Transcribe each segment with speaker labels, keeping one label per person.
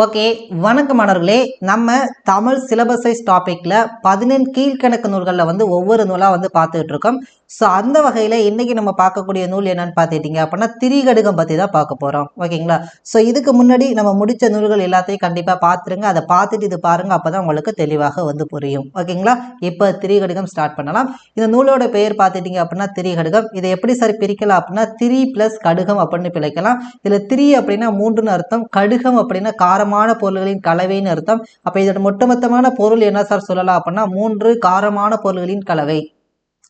Speaker 1: Okay வணக்கம் மாணவர்களே. நம்ம தமிழ் சிலபஸைஸ் டாப்பிக்கில் பதினெண் கீழ்கணக்கு நூல்களில் வந்து ஒவ்வொரு நூலாக வந்து பார்த்துட்டு இருக்கோம் ஸோ அந்த வகையில் இன்றைக்கி நம்ம பார்க்கக்கூடிய நூல் என்னன்னு பார்த்துக்கிட்டிங்க அப்படின்னா திரிகடுகம் பற்றி தான் பார்க்க போகிறோம் ஓகேங்களா? ஸோ இதுக்கு முன்னாடி நம்ம முடித்த நூல்கள் எல்லாத்தையும் கண்டிப்பாக பார்த்துருங்க. அதை பார்த்துட்டு இது பாருங்கள் அப்போ தான் உங்களுக்கு தெளிவாக வந்து புரியும். ஓகேங்களா? இப்போ திரிகடுகம் ஸ்டார்ட் பண்ணலாம். இந்த நூலோட பெயர் பார்த்துட்டீங்க அப்படின்னா திரிகடுகம். இதை எப்படி சார் பிரிக்கலாம் அப்படின்னா திரி ப்ளஸ் கடுகம் அப்படின்னு பிழைக்கலாம். இதில் திரி அப்படின்னா மூன்றுன்னு அர்த்தம். கடுகம் அப்படின்னா காரமான பொருள்களின் கலவைன்னு அர்த்தம். அப்போ இதோட ஒட்டுமொத்தமான பொருள் என்ன சார் சொல்லலாம் அப்படின்னா மூன்று காரமான பொருள்களின் கலவை.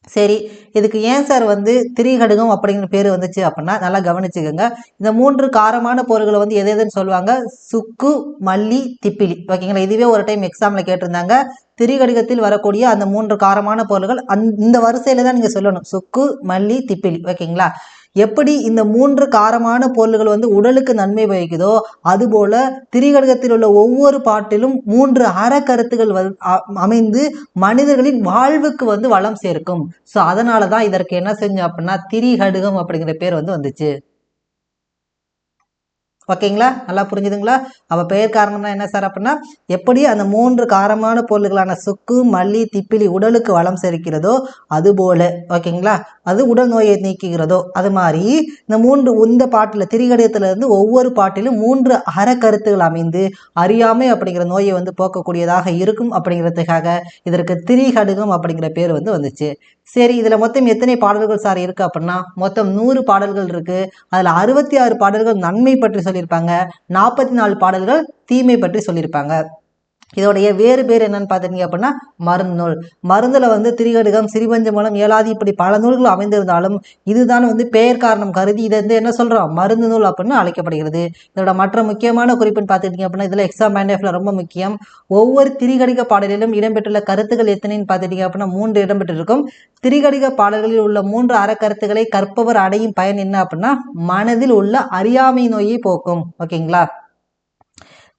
Speaker 1: சரி இதுக்கு ஏன் சார் வந்து திரிகடுகம் அப்படிங்கிற பேர் வந்துச்சு அப்படின்னா நல்லா கவனிச்சுக்கோங்க. இந்த மூன்று காரமான பொருள்களை வந்து எது எதுன்னு சொல்லுவாங்க? சுக்கு மல்லி திப்பிலி. ஓகேங்களா? இதுவே ஒரு டைம் எக்ஸாமில் கேட்டிருந்தாங்க. திரிகடிகத்தில் வரக்கூடிய அந்த மூன்று காரமான பொருள்கள் அந் இந்த வரிசையில் தான் நீங்கள் சொல்லணும். சுக்கு மல்லி திப்பிலி. ஓகேங்களா? எப்படி இந்த மூன்று காரமான பொருள்கள் வந்து உடலுக்கு நன்மை வகிக்குதோ அதுபோல திரிகடுகத்தில் உள்ள ஒவ்வொரு பாட்டிலும் மூன்று அறக்கருத்துகள் வந் அ- அமைந்து மனிதர்களின் வாழ்வுக்கு வந்து வளம் சேர்க்கும். ஸோ அதனால தான் இதற்கு என்ன செஞ்சோம் அப்படின்னா திரிகடுகம் அப்படிங்கிற பேர் வந்து வந்துச்சு. ஓகேங்களா? நல்லா புரிஞ்சுதுங்களா? அப்போ பெயர் காரணம்னா என்ன சார் அப்படின்னா எப்படி அந்த மூன்று காரமான பொருள்களான சுக்கு மல்லி திப்பிலி உடலுக்கு வளம் சேர்க்கிறதோ அதுபோல ஓகேங்களா? அது உடல் நோயை நீக்குகிறதோ அது மாதிரி இந்த மூன்று இந்த பாட்டில் திரிகடயத்துல இருந்து ஒவ்வொரு பாட்டிலும் மூன்று அறக்கருத்துகள் அமைந்து அறியாமை அப்படிங்கிற நோயை வந்து போக்கக்கூடியதாக இருக்கும் அப்படிங்கிறதுக்காக இதற்கு திரிகடுகம் அப்படிங்கிற பேர் வந்து வந்துச்சு. சரி இதில் மொத்தம் எத்தனை பாடல்கள் சார் இருக்குது அப்படின்னா மொத்தம் நூறு பாடல்கள் இருக்குது அதில் அறுபத்தி ஆறு பாடல்கள் நன்மை பற்றி சொல்லியிருப்பாங்க. நாற்பத்தி நாலு பாடல்கள் தீமை பற்றி சொல்லியிருப்பாங்க. இதோடைய வேறு பேர் என்னன்னு பார்த்தீங்க அப்படின்னா மருந்து நூல். மருந்தில் வந்து திரிகடுகம் சிறிபஞ்சமலம் ஏலாதி இப்படி பல நூல்கள் அமைந்திருந்தாலும் இதுதான் வந்து பெயர் காரணம் கருதி இதை வந்து என்ன சொல்கிறோம் மருந்து நூல் அப்படின்னு அழைக்கப்படுகிறது. இதோட மற்ற முக்கியமான குறிப்புன்னு பார்த்துக்கிட்டீங்க அப்படின்னா இதில் எக்ஸாம் பேண்டேஃபில் ரொம்ப முக்கியம். ஒவ்வொரு திரிகடிக பாடலிலும் இடம்பெற்றுள்ள கருத்துக்கள் எத்தனைன்னு பார்த்துட்டீங்க அப்படின்னா மூன்று இடம்பெற்றிருக்கும். திரிகடிக பாடல்களில் உள்ள மூன்று அறக்கருத்துக்களை கற்பவர் அடையும் பயன் என்ன அப்படின்னா மனதில் உள்ள அறியாமை நோயை போக்கும். ஓகேங்களா?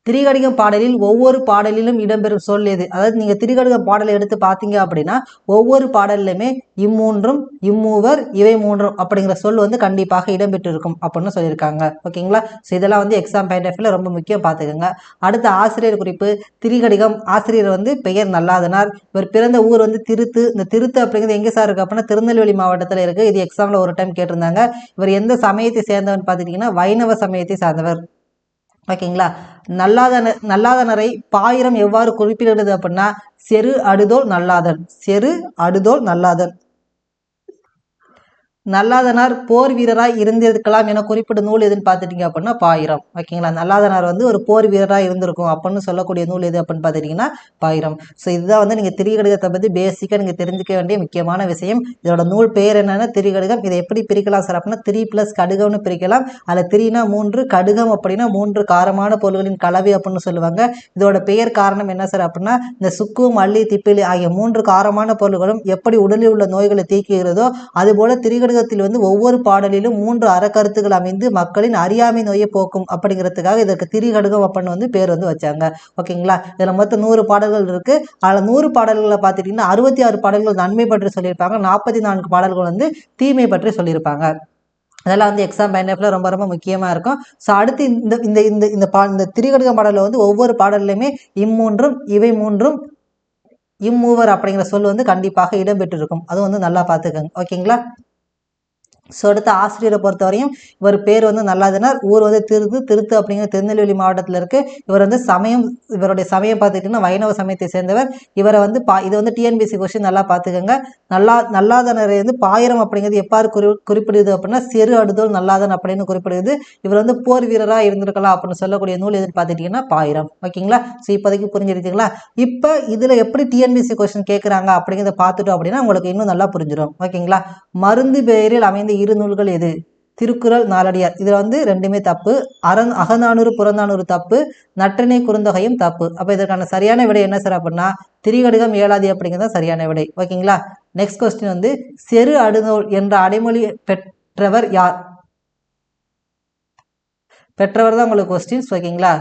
Speaker 1: திரிகடிகம் பாடலில் ஒவ்வொரு பாடலிலும் இடம்பெறும் சொல் எது? அதாவது நீங்கள் திரிகடிகம் பாடலை எடுத்து பார்த்தீங்க அப்படின்னா ஒவ்வொரு பாடல்லையுமே இம்மூன்றும் இம்மூவர் இவை மூன்றும் அப்படிங்கிற சொல் வந்து கண்டிப்பாக இடம்பெற்றிருக்கும் அப்படின்னு சொல்லியிருக்காங்க. ஓகேங்களா? ஸோ இதெல்லாம் வந்து எக்ஸாம் பாயிண்ட் ஆஃப் ரொம்ப முக்கியம் பார்த்துக்கோங்க. அடுத்த ஆசிரியர் குறிப்பு. திரிகடிகம் ஆசிரியர் வந்து பெயர் நல்லாதனார். இவர் பிறந்த ஊர் வந்து திருத்து. இந்த திருத்து அப்படிங்கிறது எங்கே சார் இருக்கு அப்படின்னா திருநெல்வேலி மாவட்டத்தில் இருக்குது இது எக்ஸாமில் ஒரு டைம் கேட்டிருந்தாங்க. இவர் எந்த சமயத்தை சேர்ந்தவன் பார்த்துட்டிங்கன்னா வைணவ சமயத்தை சார்ந்தவர். ஓகேங்களா? நல்லாதன நல்லாதனரை பாயிரம் எவ்வாறு குறிப்பிடுகிறது அப்படின்னா செரு அடுதோல் நல்லாதன் செரு அடுதோல் நல்லாதன் நல்லாதனார் போர் வீரராக இருந்திருக்கலாம் என குறிப்பிட்ட நூல் எதுன்னு பார்த்துட்டிங்க அப்படின்னா பாயிரம். ஓகேங்களா? நல்லாதனார் வந்து ஒரு போர் வீரராக இருந்திருக்கும் அப்படின்னு சொல்லக்கூடிய நூல் எது அப்படின்னு பார்த்துட்டிங்கன்னா பாயிரம். ஸோ இதுதான் வந்து நீங்கள் திரிகடுகத்தை பற்றி பேசிக்காக நீங்கள் தெரிஞ்சுக்க வேண்டிய முக்கியமான விஷயம். இதோட நூல் பெயர் என்னன்னா திரிகடுகம். இதை எப்படி பிரிக்கலாம் சார் அப்படின்னா த்ரீ ப்ளஸ் கடுகம்னு பிரிக்கலாம். அதில் த்ரீனா மூன்று கடுகம் அப்படின்னா மூன்று காரமான பொருள்களின் கலவை அப்படின்னு சொல்லுவாங்க. இதோட பெயர் காரணம் என்ன சார் அப்படின்னா இந்த சுக்கு மல்லி திப்பிலி ஆகிய மூன்று காரமான பொருள்களும் எப்படி உடலில் உள்ள நோய்களை தீக்குகிறதோ அதுபோல தமிழகத்தில் வந்து ஒவ்வொரு பாடலிலும் மூன்று அறக்கருத்துகள் அமைந்து மக்களின் அறியாமை நோயை போக்கும் அப்படிங்கிறதுக்காக இதற்கு திரிகடுகம் அப்படின்னு வந்து பேர் வந்து வச்சாங்க. ஓகேங்களா? இதில் மொத்தம் நூறு பாடல்கள் இருக்கு. அதில் நூறு பாடல்களை பார்த்துட்டிங்கன்னா அறுபத்தி ஆறு பாடல்கள் நன்மை பற்றி சொல்லியிருப்பாங்க. நாற்பத்தி நான்கு பாடல்கள் வந்து தீமை பற்றி சொல்லியிருப்பாங்க. அதெல்லாம் வந்து எக்ஸாம் பேண்டப்பில் ரொம்ப ரொம்ப முக்கியமாக இருக்கும். ஸோ அடுத்து இந்த இந்த இந்த இந்த பா இந்த திரிகடுக பாடலில் வந்து ஒவ்வொரு பாடல்லையுமே இம்மூன்றும் இவை மூன்றும் இம்மூவர் அப்படிங்கிற சொல் வந்து கண்டிப்பாக இடம்பெற்றிருக்கும் அதுவும் வந்து நல்லா பார்த்துக்கோங்க. ஓகேங்களா? ஸோ அடுத்த ஆசிரியரை பொறுத்தவரையும் இவர் பேர் வந்து நல்லாதுனார். ஊர் வந்து திருத்து திருத்து அப்படிங்கிற திருநெல்வேலி மாவட்டத்தில் இருக்குது இவர் வந்து சமயம் இவருடைய சமயம் பார்த்துக்கிட்டிங்கன்னா வைணவ சமயத்தை சேர்ந்தவர். இவரை வந்து பா இது வந்து டிஎன்பிசி கொஸ்டின் நல்லா பார்த்துக்கோங்க. நல்லா நல்லாதனரை வந்து பாயிரம் அப்படிங்கிறது எப்பாறு குறி குறிப்பிடுது அப்படின்னா செரு அடுதோல் நல்லாதன் அப்படின்னு குறிப்பிடுது. இவர் வந்து போர் வீரராக இருந்திருக்கலாம் அப்படின்னு சொல்லக்கூடிய நூல் எதுன்னு பார்த்துட்டிங்கன்னா பாயிரம். ஓகேங்களா? ஸோ இப்போதைக்கு புரிஞ்சிருக்கீங்களா இப்போ இதில் எப்படி டிஎன்பிசி கொஸ்டின் கேட்குறாங்க அப்படிங்கிறத பார்த்துட்டோம் அப்படின்னா உங்களுக்கு இன்னும் நல்லா புரிஞ்சிடும் ஓகேங்களா? மருந்து பெயரில் அமைந்து இரு நூல்கள் எது? திருக்குறள் நாலடியார். இதில் வந்து ரெண்டுமே தப்பு. அறந் அகநானூறு புறநானூறு தப்பு. நற்றினை குறுந்தொகையும் தப்பு. அப்போ இதற்கான சரியான விடை என்ன சார் அப்படின்னா திரிகடுகம் ஏழாதி அப்படிங்கிறது தான் சரியான விடை. ஓகேங்களா? நெக்ஸ்ட் கொஸ்டின் வந்து செரு அடுநூல் என்ற அடைமொழி பெற்றவர் யார்? பெற்றவர் தான் உங்களுக்கு கொஸ்டின்ஸ் ஓகேங்களா?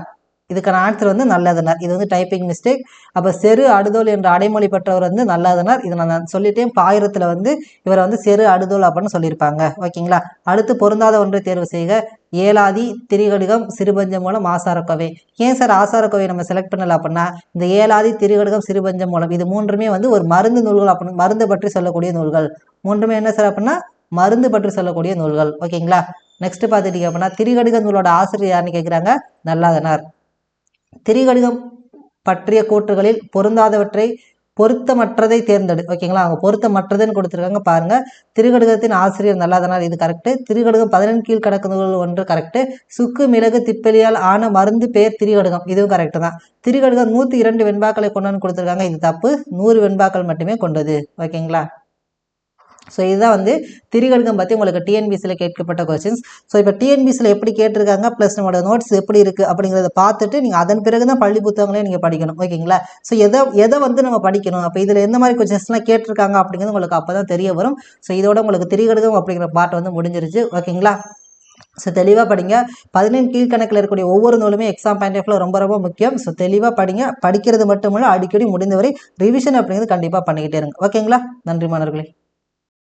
Speaker 1: இதுக்கான ஆன்சர் வந்து நல்லதனர். இது வந்து டைப்பிங் மிஸ்டேக் அப்போ செரு அடுதோல் என்ற அடைமொழி பெற்றவர் வந்து நல்லதனர். இதை நான் சொல்லிட்டேன். பாயிரத்தில் வந்து இவரை வந்து செரு அடுதோல் அப்படின்னு சொல்லியிருப்பாங்க. ஓகேங்களா? அடுத்து பொருந்தாத ஒன்றை தேர்வு செய்க. ஏலாதி திரிகடுகம் சிறுபஞ்சம் மூலம் ஆசாரக்கோவை. ஏன் சார் ஆசாரக்கோவை நம்ம செலக்ட் பண்ணல அப்படின்னா இந்த ஏலாதி திரிகடுகம் சிறுபஞ்சம் மூலம் இது மூன்றுமே வந்து ஒரு மருந்து நூல்கள் அப்படின்னு மருந்து பற்றி சொல்லக்கூடிய நூல்கள். மூன்றுமே என்ன சார் அப்படின்னா மருந்து பற்றி சொல்லக்கூடிய நூல்கள். ஓகேங்களா? நெக்ஸ்ட் பார்த்துட்டீங்க அப்படின்னா திரிகடுக நூலோட ஆசிரியர் யாருன்னு கேட்குறாங்க நல்லாதனார். திரிகடுகம் பற்றிய கூற்றுகளில் பொருந்தாதவற்றை பொருத்தமற்றதை தேர்ந்தெடு. ஓகேங்களா? அவங்க பொருத்தமற்றதுன்னு கொடுத்துருக்காங்க. பாருங்க. திருகடுகத்தின் ஆசிரியர் நல்லாதனால் இது கரெக்டு திருகடுகம் பதினெண் கீழ் கடக்குதல் ஒன்று கரெக்டு சுக்கு மிளகு திப்பலியால் ஆன மருந்து பெயர் திரிகடுகம் இதுவும் கரெக்டு தான். திரிகடுகம் நூற்றி இரண்டு வெண்பாக்களை கொண்டு கொடுத்துருக்காங்க. இது தப்பு. நூறு வெண்பாக்கள் மட்டுமே கொண்டது. ஓகேங்களா? ஸோ இதுதான் வந்து திரிகடுகம் பற்றி உங்களுக்கு டிஎன்பிசியில் கேட்கப்பட்ட கொஸ்டின்ஸ் ஸோ இப்போ டிஎன்பிசியில் எப்படி கேட்டிருக்காங்க? ப்ளஸ் நம்மளோட நோட்ஸ் எப்படி இருக்குது அப்படிங்கிறத பார்த்துட்டு நீங்கள் அதன் பிறகு தான் பள்ளி புத்தகங்களே நீங்கள் படிக்கணும். ஓகேங்களா? ஸோ எதை எதை வந்து நம்ம படிக்கணும்? அப்போ இதில் எந்த மாதிரி கொஸ்டின்ஸ்லாம் கேட்டிருக்காங்க அப்படிங்கிறது உங்களுக்கு அப்போ தான் தெரிய வரும். ஸோ இதோட உங்களுக்கு திரிகடுகம் அப்படிங்கிற பாட்டு வந்து முடிஞ்சிருச்சு. ஓகேங்களா? ஸோ தெளிவாக படிங்க. பதினெண் கீழ்கணக்கில் இருக்கக்கூடிய ஒவ்வொரு நூலுமே எக்ஸாம் பாயிண்ட் ஆஃப்ல ரொம்ப ரொம்ப முக்கியம். ஸோ தெளிவாக படிங்க. படிக்கிறது மட்டும் இல்லை அடிக்கடி முடிந்தவரை ரிவிஷன் அப்படிங்கிறது கண்டிப்பாக பண்ணிக்கிட்டே இருங்க. ஓகேங்களா? நன்றி மாணவர்களே.